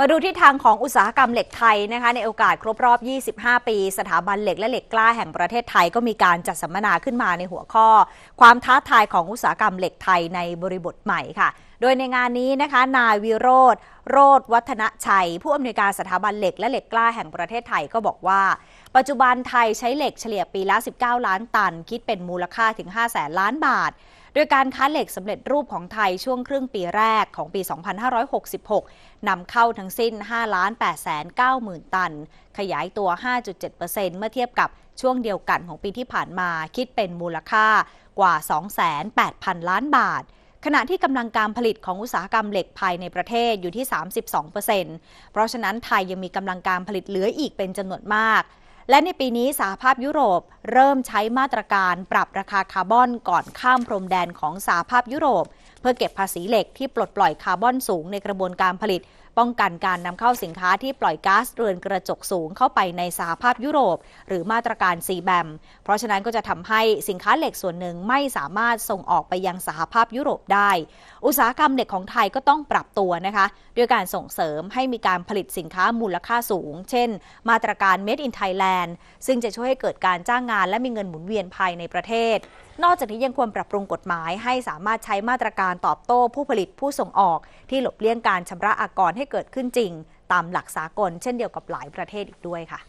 มาดูที่ทางของอุตสาหกรรมเหล็กไทยนะคะในโอกาสครบรอบ 25 ปี สถาบันเหล็กและเหล็กกล้าแห่งประเทศไทยก็มีการจัดสัมมนาขึ้นมาในหัวข้อ ความท้าทายของอุตสาหกรรมเหล็กไทยในบริบทใหม่ค่ะโดยในงานนี้นะคะ นายวิโรธโรธวัฒนชัย ผู้อำนวยการสถาบันเหล็กและเหล็กกล้าแห่งประเทศไทยก็บอกว่า ปัจจุบันไทยใช้เหล็กเฉลี่ยปีละ 19 ล้านตัน คิดเป็นมูลค่าถึง5แสนล้านบาท โดยการค้าเหล็กสำเร็จรูปของไทยช่วงครึ่งปีแรกของปี 2566 นำเข้าทั้งสิ้น 5 ล้าน8แสน9หมื่นตัน ขยายตัว 5.7%เมื่อเทียบกับช่วงเดียวกันของปีที่ผ่านมา คิดเป็นมูลค่ากว่า 28,000 ล้านบาท ขณะที่กำลังการผลิตของอุตสาหกรรมเหล็กภายในประเทศอยู่ที่ 32%เพราะฉะนั้นไทยยังมีกำลังการผลิตเหลืออีกเป็นจำนวนมาก และในปีนี้สหภาพยุโรปเริ่มใช้มาตรการปรับราคาคาร์บอนก่อนข้ามพรมแดนของสหภาพยุโรป เพื่อเก็บภาษีเหล็กที่ปลดปล่อยคาร์บอนสูงในกระบวนการผลิต ป้องกันการนำเข้าสินค้าที่ปล่อยก๊าซเรือนกระจกสูงเข้าไปในสหภาพยุโรป หรือมาตรการซีแบมเพราะฉะนั้นก็จะทำให้สินค้าเหล็กส่วนหนึ่งไม่สามารถส่งออกไปยังสหภาพยุโรปได้ อุตสาหกรรมเหล็กของไทยก็ต้องปรับตัวนะคะด้วยการส่งเสริมให้มีการผลิตสินค้ามูลค่าสูง เช่น มาตรการ Made in Thailand ซึ่งจะช่วยให้เกิดการจ้างงานและมีเงินหมุนเวียนภายในประเทศ นอกจากนี้ยังควรปรับปรุงกฎหมาย ให้สามารถใช้มาตรการตอบโต้ผู้ผลิตผู้ส่งออก ที่หลบเลี่ยงการชำระอากรใให้เกิดขึ้นจริง ตามหลักสากล เช่นเดียวกับหลายประเทศอีกด้วยค่ะ